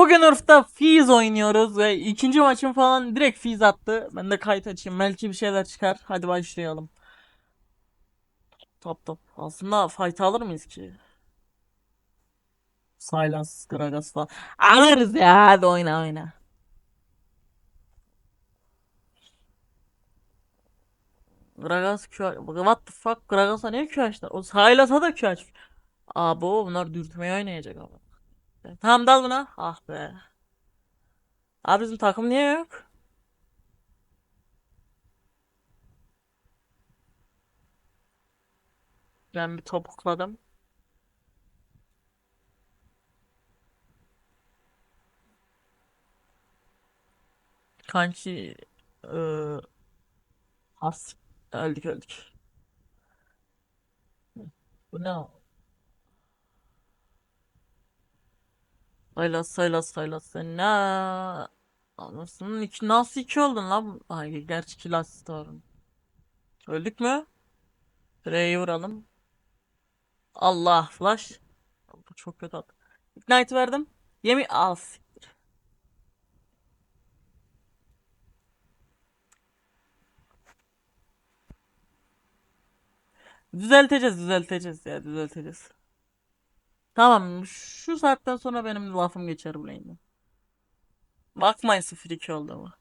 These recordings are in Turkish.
Bugün Urf'ta Fizz oynuyoruz ve ikinci maçım falan direkt Fizz attı. Ben de kayıt açayım. Belki bir şeyler çıkar. Hadi başlayalım. Top top. Aslında fight alır mıyız ki? Sylas, Gragas falan. Alırız ya. Hadi oyna oyna. Gragas Q What the fuck? Gragas'a niye Q açtı? O Sylas'a da Q aç. Abo bunlar dürtmeyi oynayacak ama. Tamam dal buna. Ah be. Abi bizim takım niye yok? Ben bir topukladım. Kanki eee has öldük öldük. Bu ne? Saylas saylas saylas sen ne? Anasının iki, nasıl iki oldun lan? Ay gerçi lastik var. Öldük mü? R'yi vuralım. Allah flash. Bu çok kötü attı. Ignite verdim. Yemi al. Düzelteceğiz düzelteceğiz ya düzelteceğiz. Tamam şu saatten sonra benim lafım geçer bu lane'de. Bakmayın 0-2 oldu ama.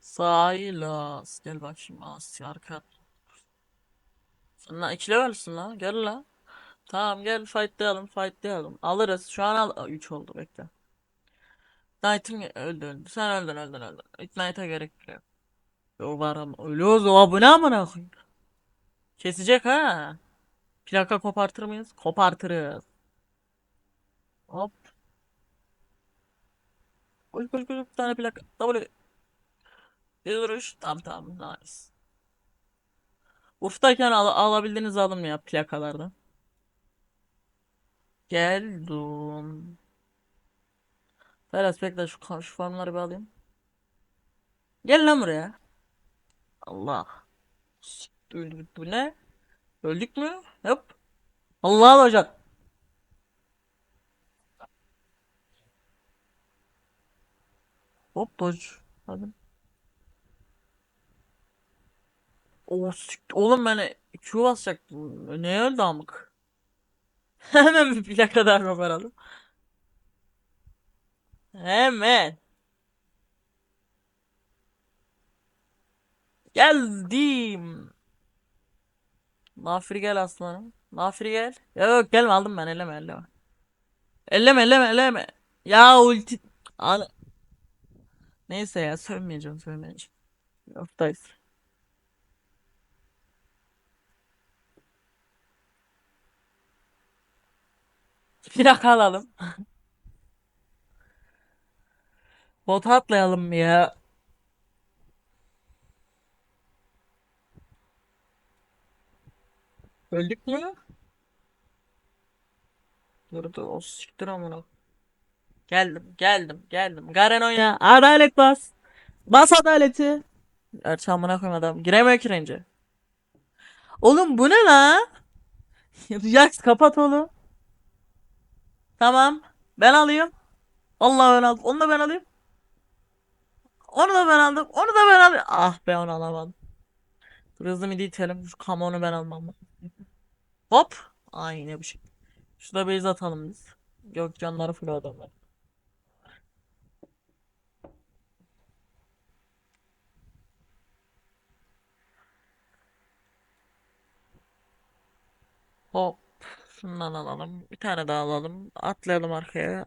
Saylas. Gel bakayım Asya arka. Sen lan 2 levelsin lan. Gel lan. Tamam gel fightlayalım fightlayalım. Alırız. Şu an al 3 oldu bekle. Knight'ın öldü öldü. Sen öldün öldün öldün. Ignite'a gerek yok. Yo var ama. Ölüyoruz o bu ne amına koyayım. Kesecek ha. Plaka kopartır mıyız? Kopartırız. Hop. Koş koş koş. Bir tane plaka. W. Bir duruş. Tamam tamam. Nice. Urf'tayken al alabildiğinizi alın ya plakalardan. Geldim. Ferhat bekle şu, şu formları bir alayım. Gel lan buraya. Allah. Öldü bu ne? Öldük mü? Hop. Allah alacak. Hop dodge. Hadi. Oo, sik- Oğlum ben Q basacaktım. Ne öldü amık? Hemen bir plaka daha koparalım. Hemen. Geldim. Nafri gel aslanım. Nafri gel. Yok gelme aldım ben elleme elleme. Elleme elleme elleme. Ya ulti. Al. Neyse ya sövmeyeceğim sövmeyeceğim. Yoktayız. Plaka alalım. Bota atlayalım ya. Öldük mü? Dur dur o siktir amına. Geldim geldim geldim. Garen oyna. Adalet bas. Bas adaleti. Gerçi amına koyayım adam. Giremiyor ki range'e. Oğlum bu ne la? Jax kapat oğlum. Tamam. Ben alayım. Allah ben aldım. Onu da ben alayım. Onu da ben aldım. Onu da ben alayım. Ah be onu alamadım. Dur hızlı midi itelim. Şu kamonu ben almam. Hop. Aynı bu şey. Şurada base atalım biz. Yok canları full adamlar. Hop. Şundan alalım. Bir tane daha alalım. Atlayalım arkaya.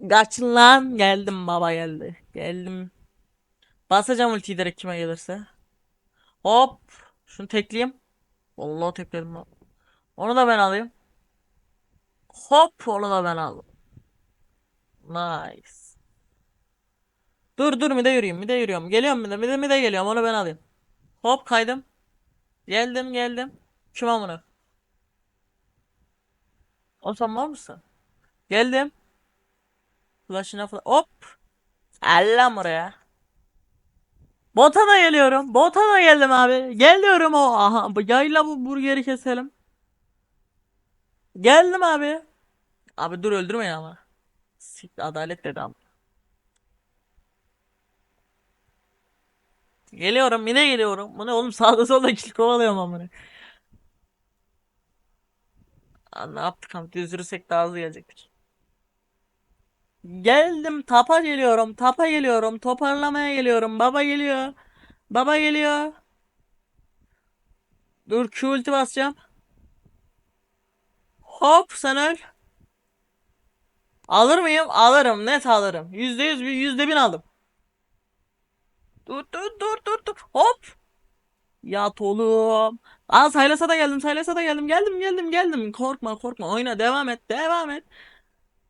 Kaçın lan. Geldim baba geldi. Geldim. Basacağım ultiyi direkt kime gelirse. Hop. Şunu tekleyeyim. Vallahi tekledim. Onu da ben alayım. Hop onu da ben aldım. Nice. Dur dur mide yürüyeyim mide yürüyorum. Geliyorum mide mide mide geliyorum onu ben alayım. Hop kaydım. Geldim geldim. Kim amına? O sen var mısın? Geldim. Flash'ına flash. Hop. Allah oraya. Bota da geliyorum. Bota da geldim abi. Geliyorum o. Aha yayla bu burgeri keselim. Geldim abi. Abi dur öldürmeyin ama. Sik adalet dedi ama. Geliyorum yine geliyorum. Bu ne oğlum sağda solda kill kovalıyorum amına. Ne yaptık ama düzdürürsek daha hızlı gelecektik. Geldim tapa geliyorum tapa geliyorum toparlamaya geliyorum baba geliyor. Baba geliyor. Dur Q ulti basacağım. Hop sen öl. Alır mıyım? Alırım net alırım. Yüzde yüz yüzde bin aldım. Dur dur dur dur dur. Hop. Yat oğlum. Aa Saylas'a da geldim Saylas'a da geldim. Geldim geldim geldim. Korkma korkma oyna devam et devam et.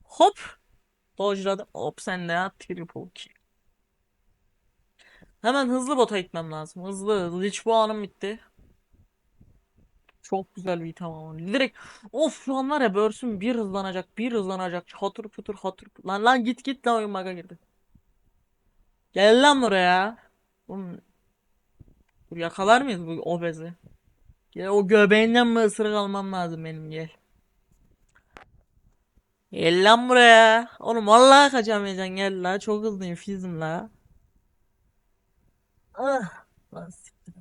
Hop. Dojladım. Hop sen de at triple kill. Hemen hızlı bota gitmem lazım. Hızlı. Lich puanım bitti. Çok güzel bir tamam. Direkt of şu an var ya börsüm bir hızlanacak bir hızlanacak. Hatır putur hatır putur. Lan lan git git lan oyun bug'a girdi. Gel lan buraya. Oğlum, yakalar mıyız bu obezi? Gel o göbeğinden mi ısırık almam lazım benim gel. Gel lan buraya. Oğlum vallahi kaçamayacaksın gel la. Çok hızlıyım fizim la. Ah. Lan siktir.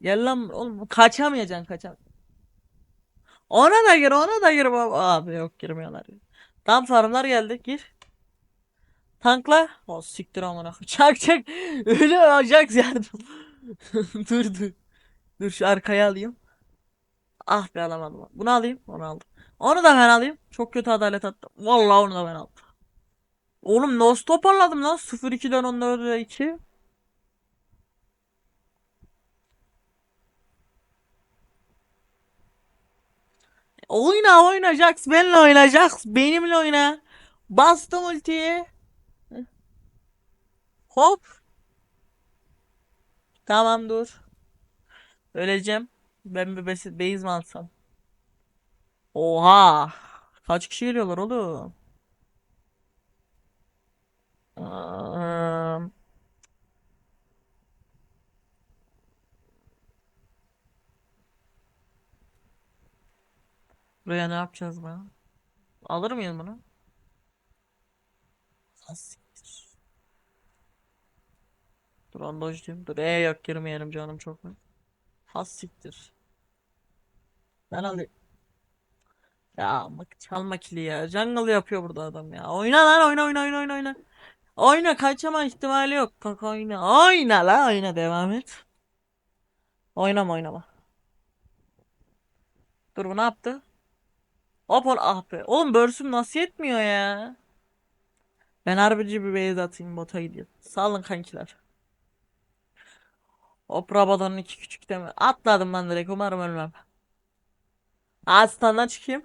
Gel lan oğlum kaçamayacaksın kaçam. Ona da gir ona da gir baba. Abi yok girmiyorlar. Tam farmlar geldi gir. Tankla. O siktir amına. Çak çak. Öyle Ajax yardım. dur dur. Dur şu arkaya alayım. Ah be alamadım. Bunu alayım. Onu aldım. Onu da ben alayım. Çok kötü adalet attım. Vallahi onu da ben aldım. Oğlum nasıl toparladım lan? 0-2'den 14'e 2. Oyna oyna Jax benimle oyna Jax benimle oyna. Bastım ultiyi. Hop. Tamam dur. Öleceğim. Ben bir base mi alsam? Oha. Kaç kişi geliyorlar oğlum? Aa, Buraya ne yapacağız be? Alır mıyım bunu? Siktir. Dur andojluyum. Dur ee yok girmeyelim canım çok mu? Has. Ben alayım. Ya bak çalma kili ya. Jungle yapıyor burada adam ya. Oyna lan oyna oyna oyna oyna oyna. Oyna kaçama ihtimali yok. Kanka oyna. Oyna la oyna devam et. Oynama oynama. Dur bu ne yaptı? Hop ah be. Oğlum börsüm nasıl yetmiyor ya? Ben harbici bir base atayım bota gidiyor. Sağ kankiler. Hop Rabadon'un iki küçük deme. Atladım ben direkt umarım ölmem. Aslandan çıkayım.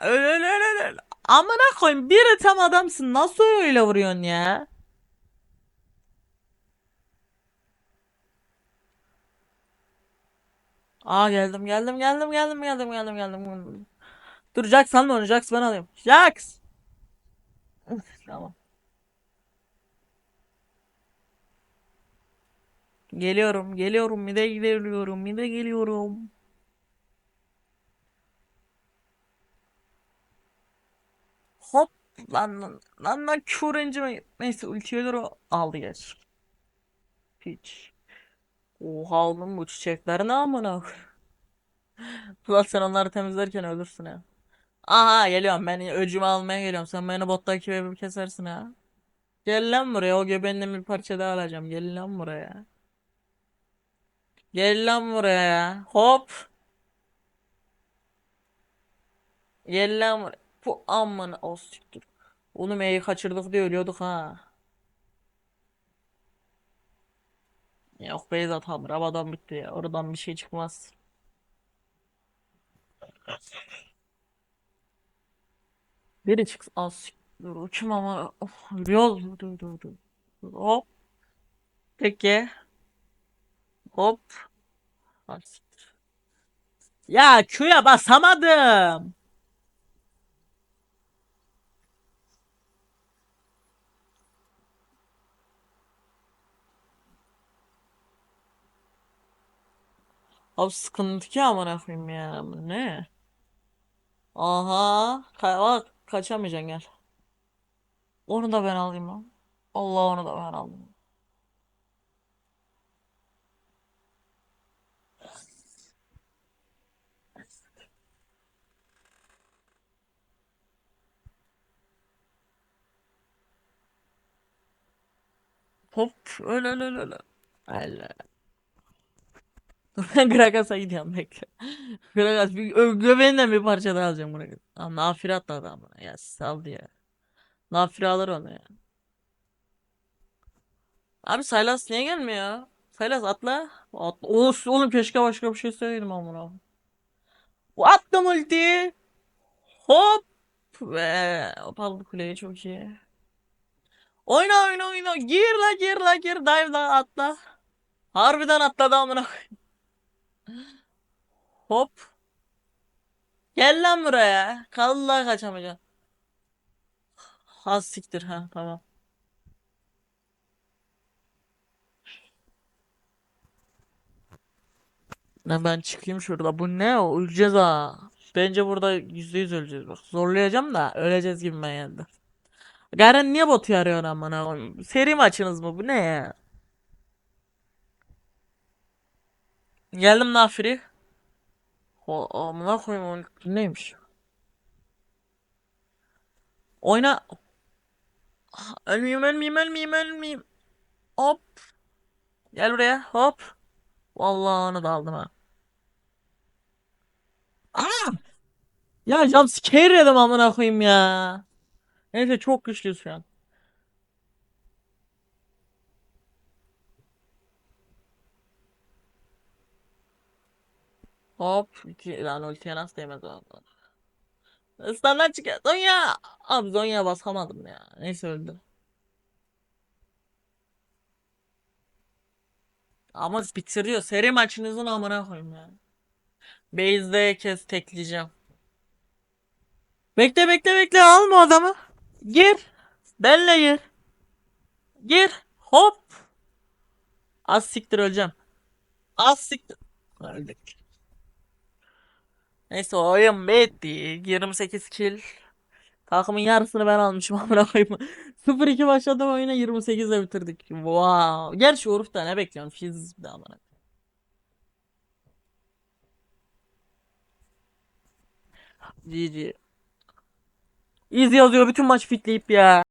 Öl öl öl. öl. Amına koyayım bir tam adamsın. Nasıl öyle vuruyorsun ya? Aa geldim geldim geldim geldim geldim geldim geldim. Dur Jax alma onu Jax ben alayım. Jax. Tamam. Geliyorum geliyorum mide geliyorum mide geliyorum. Hop lan lan lan lan Q neyse ultiye doğru aldı geç. Hiç. Oha oğlum bu çiçekler ne amına. Ulan sen onları temizlerken ölürsün ya. Aha geliyorum ben öcümü almaya geliyorum. Sen beni bottaki bir kesersin ha. Gel lan buraya o göbeğinden bir parça daha alacağım. Gel lan buraya. Gel lan buraya. Hop. Gel lan buraya. Bu aman o siktir. Oğlum E'yi kaçırdık diye ölüyorduk ha. Yok Beyzat abi Rabadan bitti ya. Oradan bir şey çıkmaz. Biri çıksın. Az siktir. Uçum ama. Of, yol. Dur dur dur. Hop. Peki. Hop. Az siktir. Ya Q'ya basamadım. Abi sıkıntı ki amına koyayım ya. Ne? Aha. Ka bak kaçamayacaksın gel. Onu da ben alayım lan. Allah onu da ben alayım. Hop öyle öyle öyle öyle. Dur ben Gragas'a gidiyorum bekle. Gragas bir göbeğinden bir parça daha alacağım Gragas. Aa, Nafire atladı ama. Ya sal ya. Nafire alır onu ya. Abi Saylas niye gelmiyor? Saylas atla. Atla. Oğlum, oğlum keşke başka bir şey söyleyeydim amına. Attım ulti. Hop. Ve hop aldı kuleyi çok iyi. Oyna oyna oyna. Gir la gir la gir. Dive la atla. Harbiden atladı amına. koyayım. Hop. Gel lan buraya. Kallah kaçamayacaksın. Ha siktir ha tamam. Lan ben çıkayım şurada. Bu ne o? Öleceğiz ha. Bence burada yüzde yüz öleceğiz. Bak zorlayacağım da öleceğiz gibi ben geldi. Garen niye botu arıyor amına koyayım? Seri maçınız mı? Bu ne ya? Geldim Nafiri. Amına koyayım neymiş? Oyna. Ah, Ölmeyeyim ölmeyeyim ölmeyeyim ölmeyeyim. Hop. Gel buraya hop. Vallahi onu da aldım ha. Aa! Ya jumpscare yedim amına koyayım ya. Neyse çok güçlüyüz şu an. Hop. Lan ultiye nasıl değmez o? Standart çıkıyor. Zonya. Abi Zonya'ya basamadım ya. Neyse öldü. Ama bitiriyor. Seri maçınızın amına koyayım ya. Base'de kez tekleyeceğim. Bekle bekle bekle alma adamı. Gir. Benle gir. Gir. Hop. Az siktir öleceğim. Az siktir. Öldük. Neyse oyun bitti. 28 kill. Takımın yarısını ben almışım amına koyayım. 0-2 başladım oyuna 28'e bitirdik. Wow. Gerçi Uruf'ta ne bekliyorsun? Fiz de amına. GG. Easy yazıyor bütün maç fitleyip ya.